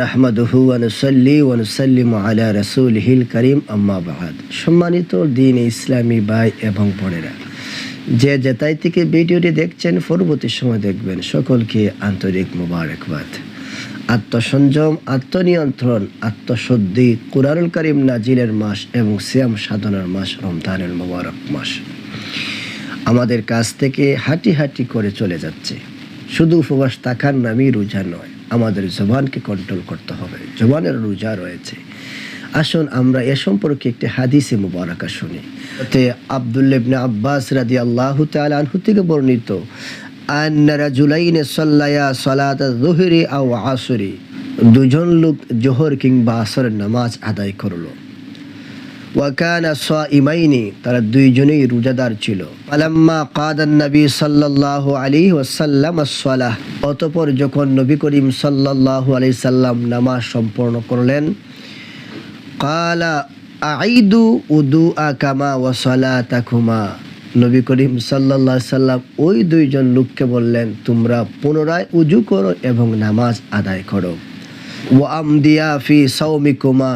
নাহমাদুহু ওয়ানুসাল্লি ওয়ানুসাল্লিম আলা রাসূলিহিল করিম, আম্মা বাহাদ সম্মানিত দিন ইসলামী ভাই এবং বোনেরা, যে যেতাই থেকে ভিডিওটি দেখছেন, পরবর্তী সময় দেখবেন সকলকে আন্তরিক মুবারকবাদ। আত্মসংযম, আত্মনিয়ন্ত্রণ, আত্মশুদ্ধি, কুরআনুল করিম নাজিলের মাস এবং সিয়াম সাধনার মাস, রমজানের মুবারক মাস। আমাদের কাছ থেকে হাঁটি হাঁটি করে চলে যাচ্ছে। শুধু উপবাস থাকার নামই রোজা নয় আমাদের জবানকে কন্ট্রোল করতে হবে। জবানের রোজা রয়েছে। আসুন, আমরা এ সম্পর্কে একটি হাদিসে মুবারাকা শুনি। তে আব্দুল্লাবনে আব্বাস রাদি আল্লাহ আনহু থেকে বর্ণিত আসরি। দুজন লোক জোহর কিংবা আসরের নামাজ আদায় করল। ওয়াকানা ইমাইনি তারা রোজাদার ছিল। আলাম্মা কাদান সাল্লাল্লাহু সালাহ অতঃপর যখন নবী করিম সাল্লাল্লাহু আলাইহি সাল্লাম নামাজ সম্পূর্ণ করলেন, কালা আইদু উদু কামা ওয়া সালাতাকুমা। নবী করিম আলাইহি সাল্লাম ওই দুইজন লোককে বললেন, তোমরা পুনরায় উজু করো এবং নামাজ আদায় করো। ওয়াম দিয়া ফি সাউমিকুমা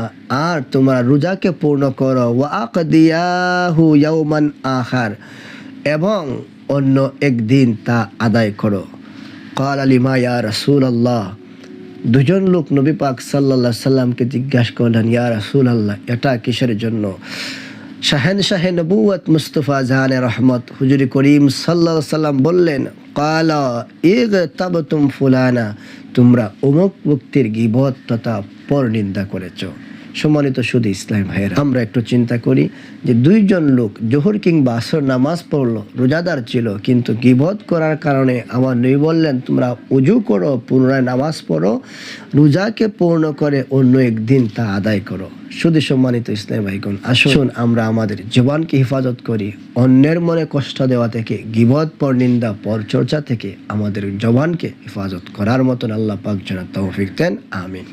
আর তোমরা রোজাকে পূর্ণ করো। ওয়া আকদিয়াহু ইয়াউমান আখার, এবং অন্য একদিন তা আদায় করো। কাল আলিমা ইয়া রাসূল আল্লাহ দুজন লোক নবী পাক সাল্লাল্লাহু সাল্লামকে জিজ্ঞাসা করলেন, ইয়া রাসূল আল্লাহ এটা কিসের জন্য? শাহেন শাহে নবুয়ত মুস্তফা জাহান রহমত হুজুরি করিম সাল্লাহ সাল্লাম বললেন, কালা ইগ তব তুম ফুলানা, তোমরা অমুক মুক্তির গিবত তথা পর নিন্দা করেছ। সম্মানিত শুধু ইসলাম ভাইয়ের, আমরা একটু চিন্তা করি যে দুইজন লোক জোহর কিংবা আসর নামাজ পড়ল, রোজাদার ছিল, কিন্তু গিবত করার কারণে আমার নই বললেন, তোমরা উজু করো, পুনরায় নামাজ পড়ো, রোজাকে পূর্ণ করে অন্য একদিন তা আদায় করো। শুধু সম্মানিত ইসলাম ভাইগণ, আসুন আমরা আমাদের জবানকে হেফাজত করি, অন্যের মনে কষ্ট দেওয়া থেকে, গিবত পর নিন্দা পর চর্চা থেকে আমাদের জবানকে হেফাজত করার মতন আল্লাহ পাক তৌফিক দেন, আমিন।